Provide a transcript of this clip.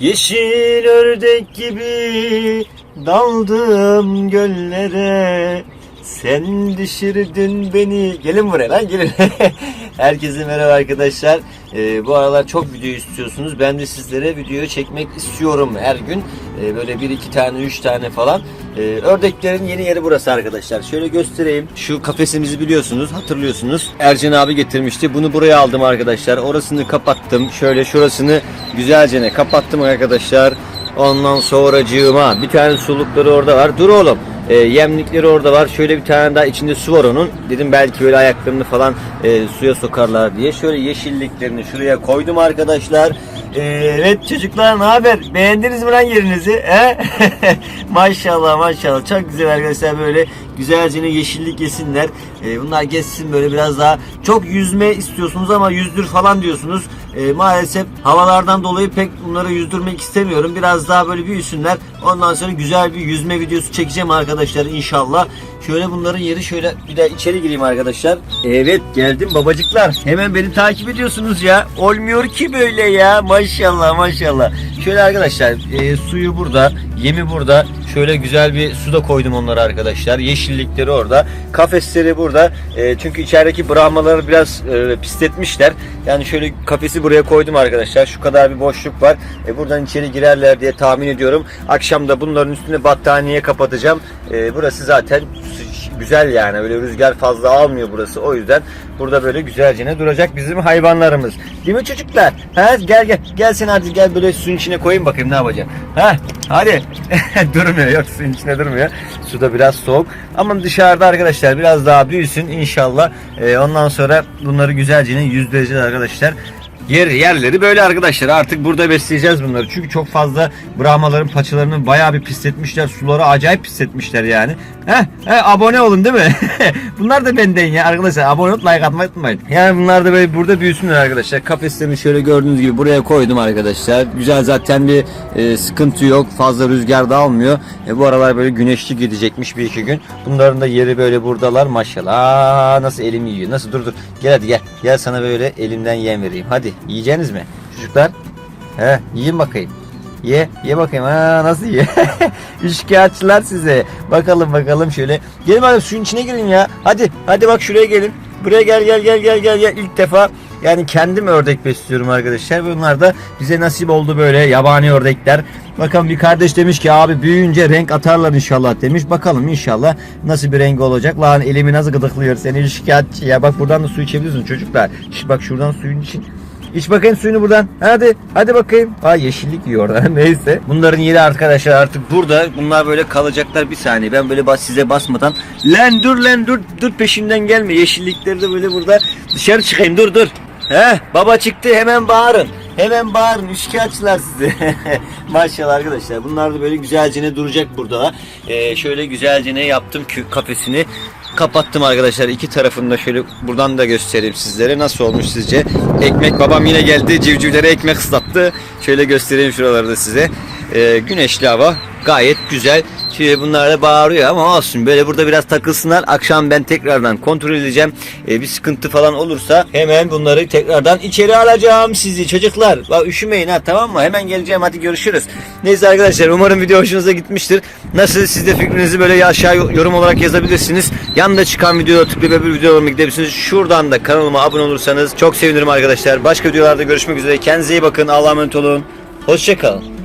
Yeşil ördek gibi daldım göllere Sen düşürdün beni. Gelin buraya lan gelin. Herkese merhaba arkadaşlar. Ee, Bu aralar çok video istiyorsunuz. Ben de sizlere video çekmek istiyorum her gün. Ee, Böyle bir iki tane üç tane falan. Ee, Ördeklerin yeni yeri burası arkadaşlar. Şöyle göstereyim. Şu kafesimizi biliyorsunuz hatırlıyorsunuz. Ercan abi getirmişti. Bunu buraya aldım arkadaşlar. Orasını kapattım. Şöyle şurasını güzelce kapattım arkadaşlar. Ondan sonracığıma bir tane sulukları orada var. Dur oğlum. E, yemlikleri orada var. Şöyle bir tane daha içinde su var onun. Dedim belki böyle ayaklarını falan e, suya sokarlar diye. Şöyle yeşilliklerini şuraya koydum arkadaşlar. E, evet çocuklar ne haber? Beğendiniz mi lan yerinizi? He? maşallah maşallah. Çok güzel arkadaşlar böyle güzelce yeşillik yesinler. E, bunlar geçsin böyle biraz daha. Çok yüzme istiyorsunuz ama yüzdür falan diyorsunuz. E, maalesef havalardan dolayı pek bunları yüzdürmek istemiyorum. Biraz daha böyle büyüsünler. Ondan sonra güzel bir yüzme videosu çekeceğim arkadaşlar inşallah. Şöyle bunların yeri şöyle bir de içeri gireyim arkadaşlar. Evet geldim babacıklar. Hemen beni takip ediyorsunuz ya. Olmuyor ki böyle ya. Maşallah maşallah. Şöyle arkadaşlar e, suyu burada. Yemi burada. Şöyle güzel bir su da koydum onlara arkadaşlar. Yeşillikleri orada. Kafesleri burada. E, çünkü içerideki brahmaları biraz e, pisletmişler. Yani şöyle kafesi buraya koydum arkadaşlar. Şu kadar bir boşluk var. E, buradan içeri girerler diye tahmin ediyorum. Akşam da bunların üstüne battaniye kapatacağım. E, burası zaten güzel yani. Öyle rüzgar fazla almıyor burası. O yüzden burada böyle güzelce duracak bizim hayvanlarımız. Değil mi çocuklar? Ha gel gel. Gel sen hadi gel böyle suyun içine koyayım bakayım ne yapacaksın ha hadi. Durmuyor yok suyun içine durmuyor. Suda biraz soğuk. Ama dışarıda arkadaşlar biraz daha büyüsün inşallah. Ee, ondan sonra bunları güzelce yüzleyeceğiz arkadaşlar Yer, yerleri böyle arkadaşlar. Artık burada besleyeceğiz bunları. Çünkü çok fazla brahmaların paçalarını bayağı bir pisletmişler. Suları acayip pisletmişler yani. Heh, heh, abone olun değil mi? bunlar da benden ya arkadaşlar. Abone olup like atmayı unutmayın. Yani bunlar da böyle burada büyüsünler arkadaşlar. Kafeslerini şöyle gördüğünüz gibi buraya koydum arkadaşlar. Güzel zaten bir e, sıkıntı yok. Fazla rüzgar da almıyor. E, bu aralar böyle güneşli gidecekmiş bir iki gün. Bunların da yeri böyle buradalar maşallah. Aa, nasıl elim yiyor. Nasıl dur dur. Gel hadi gel. Gel sana böyle elimden yem vereyim. Hadi yiyeceğiniz mi? Çocuklar. He yiyin bakayım. Ye, ye bakayım. Ha nasıl ye? Üçkağıtçılar size. Bakalım bakalım şöyle. Gelin hadi suyun içine girin ya. Hadi, hadi bak şuraya gelin. Buraya gel gel gel gel gel gel. İlk defa yani kendim ördek besliyorum arkadaşlar. Bunlar da bize nasip oldu böyle yabani ördekler. Bakalım bir kardeş demiş ki abi büyüyünce renk atarlar inşallah demiş. Bakalım inşallah nasıl bir rengi olacak. Lan elimi nasıl gıdıklıyor seni şikayetçi ya. Bak buradan da su içebiliyorsun çocuklar. Şş, bak şuradan suyun için. İç bakayım suyunu buradan. Hadi. Hadi bakayım. Aa yeşillik yiyor orada. Neyse. Bunların yeri arkadaşlar artık burada. Bunlar böyle kalacaklar bir saniye. Ben böyle bas size basmadan. Lan dur lan dur. Dur peşimden gelme. Yeşillikleri de böyle burada. Dışarı çıkayım. Dur dur. He baba çıktı hemen bağırın. Hemen bağırın üçkağıtçılar sizi. Maşallah arkadaşlar. Bunlar da böyle güzelce duracak burada. Ee, şöyle güzelce ne yaptım kafesini kapattım arkadaşlar. iki tarafını da şöyle buradan da göstereyim sizlere. Nasıl olmuş sizce? Ekmek babam yine geldi. Civcivlere ekmek ıslattı. Şöyle göstereyim şuraları da size. Ee, güneşli hava. Gayet güzel. Şimdi bunlar da bağırıyor ama olsun. Böyle burada biraz takılsınlar. Akşam ben tekrardan kontrol edeceğim. Ee, bir sıkıntı falan olursa hemen bunları tekrardan içeri alacağım sizi çocuklar. Bak üşümeyin ha tamam mı? Hemen geleceğim hadi görüşürüz. Neyse arkadaşlar umarım video hoşunuza gitmiştir. Nasıl siz de fikrinizi böyle aşağı yorum olarak yazabilirsiniz. Yanında çıkan videoya tıklayıp öbür videolarıma gidebilirsiniz. Şuradan da kanalıma abone olursanız çok sevinirim arkadaşlar. Başka videolarda görüşmek üzere. Kendinize iyi bakın. Allah'a emanet olun. Hoşçakalın.